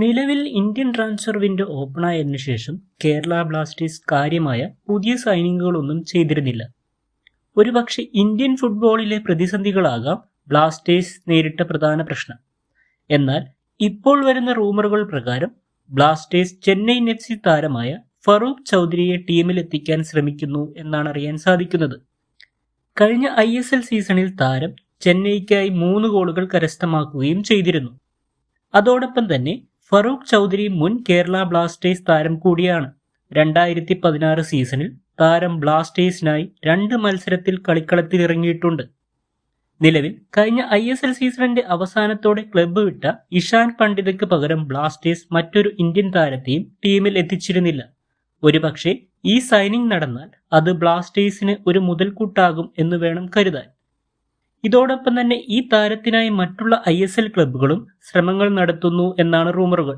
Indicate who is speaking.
Speaker 1: നിലവിൽ Indian transfer window ഓപ്പണായതിനു ശേഷം Kerala Blasters കാര്യമായ പുതിയ സൈനിങ്ങുകളൊന്നും ചെയ്തിരുന്നില്ല. ഒരുപക്ഷെ ഇന്ത്യൻ ഫുട്ബോളിലെ പ്രതിസന്ധികളാകാം ബ്ലാസ്റ്റേഴ്സ് നേരിട്ട പ്രധാന പ്രശ്നം. എന്നാൽ ഇപ്പോൾ വരുന്ന റൂമറുകൾ പ്രകാരം ബ്ലാസ്റ്റേഴ്സ് ചെന്നൈ എഫ് സി താരമായ ഫറൂഖ് ചൗധരിയെ ടീമിലെത്തിക്കാൻ ശ്രമിക്കുന്നു എന്നാണ് അറിയാൻ സാധിക്കുന്നത്. കഴിഞ്ഞ ഐ എസ് എൽ സീസണിൽ താരം ചെന്നൈക്കായി മൂന്ന് ഗോളുകൾ കരസ്ഥമാക്കുകയും ചെയ്തിരുന്നു. അതോടൊപ്പം തന്നെ ഫറൂഖ് ചൗധരി മുൻ കേരള ബ്ലാസ്റ്റേഴ്സ് താരം കൂടിയാണ്. രണ്ടായിരത്തി പതിനാറ് സീസണിൽ താരം ബ്ലാസ്റ്റേഴ്സിനായി രണ്ട് മത്സരത്തിൽ കളിക്കളത്തിൽ ഇറങ്ങിയിട്ടുണ്ട്. നിലവിൽ കഴിഞ്ഞ ഐ എസ് എൽ സീസണിന്റെ അവസാനത്തോടെ ക്ലബ്ബ് വിട്ട ഇഷാൻ പണ്ഡിതയ്ക്ക് പകരം ബ്ലാസ്റ്റേഴ്സ് മറ്റൊരു ഇന്ത്യൻ താരത്തെയും ടീമിൽ എത്തിച്ചിരുന്നില്ല. ഒരുപക്ഷെ ഈ സൈനിങ് നടന്നാൽ അത് ബ്ലാസ്റ്റേഴ്സിന് ഒരു മുതൽക്കൂട്ടാകും എന്ന് വേണം കരുതാൻ. ഇതോടൊപ്പം തന്നെ ഈ താരത്തിനായി മറ്റുള്ള ഐ എസ് എൽ ക്ലബ്ബുകളും ശ്രമങ്ങൾ നടത്തുന്നു എന്നാണ് റൂമറുകൾ